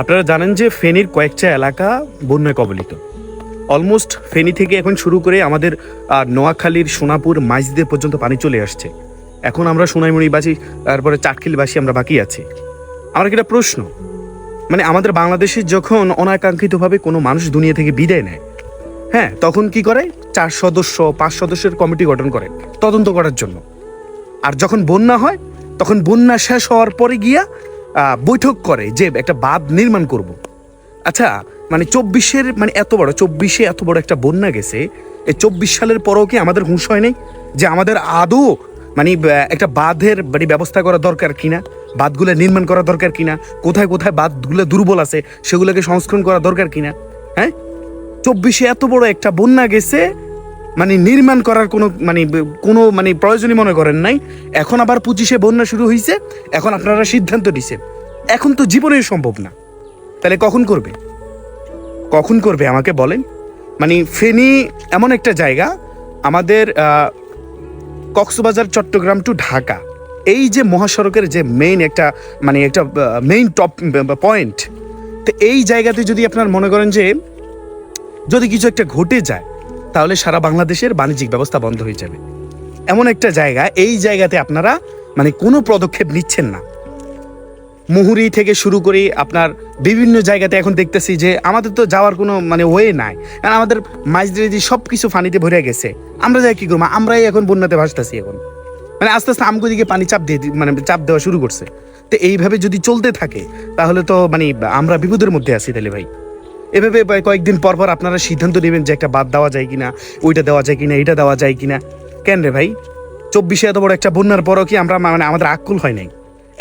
আপনারা জানেন যে ফেনীর কয়েকটা এলাকা বন্যায় কবলিত। অলমোস্ট ফেনী থেকে এখন শুরু করে আমাদের নোয়াখালীর, সোনাপুর, মাইজদের পর্যন্ত পানি চলে আসছে। এখন আমরা সোনাইমুড়ি বাসি, তারপরে চাটখিল বাসি আমরা বাকি আছি। আমার একটা প্রশ্ন মানে আমাদের বাংলাদেশে যখন অনাকাঙ্ক্ষিতভাবে কোনো মানুষ দুনিয়া থেকে বিদায় নেয় হ্যাঁ তখন কি করে? চার সদস্য, পাঁচ সদস্যের কমিটি গঠন করে তদন্ত করার জন্য। আর যখন বন্যা হয়, তখন বন্যা শেষ হওয়ার পরে গিয়া বৈঠক করে যে একটা বাঁধ নির্মাণ করব। আচ্ছা মানে চব্বিশের মানে এত বড়, চব্বিশে এত বড় একটা বন্যা গেছে, এই চব্বিশ সালের পরেও কি আমাদের হুঁশ হয় নাই যে আমাদের আদৌ মানে একটা বাঁধের মানে ব্যবস্থা করা দরকার কিনা, বাঁধগুলো নির্মাণ করা দরকার কিনা, কোথায় কোথায় বাঁধগুলো দুর্বল আছে, সেগুলোকে সংস্করণ করা দরকার কিনা হ্যাঁ? চব্বিশে এত বড় একটা বন্যা গেছে মানে নির্মাণ করার কোনো মানে কোনো মানে প্রয়োজনই মনে করেন নাই। এখন আবার পঁচিশে বন্যা শুরু হয়েছে এখন আপনারা সিদ্ধান্ত নিছেন। এখন তো জীবনেই সম্ভব না। তাহলে কখন করবে? কখন করবে আমাকে বলেন? মানে ফেনী এমন একটা জায়গা, আমাদের কক্সবাজার, চট্টগ্রাম টু ঢাকা। এই যে মহাসড়কের যে মেইন একটা মানে একটা মেইন টপ পয়েন্ট তো এই জায়গাতে যদি আপনার মনে করেন যে যদি কিছু একটা ঘটে যায়, তাহলে সারা বাংলাদেশের বাণিজ্যিক ব্যবস্থা বন্ধ হয়ে যাবে। এমন একটা জায়গা, এই জায়গাতে আপনারা মানে কোনো পদক্ষেপ নিচ্ছেন না। মুহুরি থেকে শুরু করে আপনার বিভিন্ন জায়গাতে এখন দেখতেছি যে আমাদের তো যাওয়ার কোনো মানে ওয়ে নাই। কারণ আমাদের মাঝদিরে সব কিছু পানিতে ভরে গেছে। আমরা যাই কি করব? আমরাই এখন বন্যাতে ভাসতেছি এখন। মানে আস্তে আস্তে আমগো দিকে পানি চাপ দিয়ে মানে চাপ দেওয়া শুরু করছে। তো এইভাবে যদি চলতে থাকে, তাহলে তো মানে আমরা বিপদের মধ্যে আছি তাহলে ভাই। এভাবে কয়েকদিন পর পর আপনারা সিদ্ধান্ত নেবেন যে একটা বাদ দেওয়া যায় কিনা, ওইটা দেওয়া যায় কিনা, এটা দেওয়া যায় কিনা। কেন রে ভাই? চব্বিশে এত বড় একটা বন্যার পরও কি আমরা মানে আমাদের আকুল হয় নাই?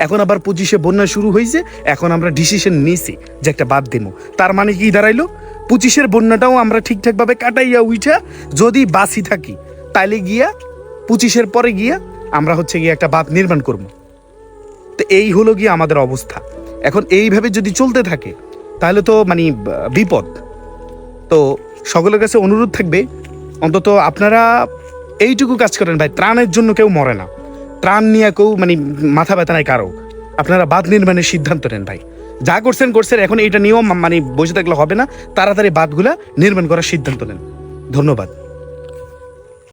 এখন আবার পঁচিশে বন্যা শুরু হয়েছে, এখন আমরা ডিসিশন নিয়েছি যে একটা বাদ দেবো। তার মানে কি দাঁড়াইলো? পঁচিশের বন্যাটাও আমরা ঠিকঠাকভাবে কাটাইয়া উইঠা যদি বাসি থাকি, তাইলে গিয়া পঁচিশের পরে গিয়া আমরা হচ্ছে গিয়ে একটা বাঁধ নির্মাণ করব। তো এই হলো গিয়ে আমাদের অবস্থা। এখন এইভাবে যদি চলতে থাকে, তাহলে তো মানে বিপদ। তো সকলের কাছে অনুরোধ থাকবে, অন্তত আপনারা এইটুকু কাজ করেন ভাই, ত্রাণের জন্য কেউ মরে না। ত্রাণ নিয়ে কেউ মানে মাথা ব্যথা নাই কারও। আপনারা বাঁধ নির্মাণের সিদ্ধান্ত নেন ভাই। যা করছেন করছেন, এখন এটা নিয়েও মানে বসে থাকলে হবে না। তাড়াতাড়ি বাঁধগুলা নির্মাণ করার সিদ্ধান্ত নেন। ধন্যবাদ।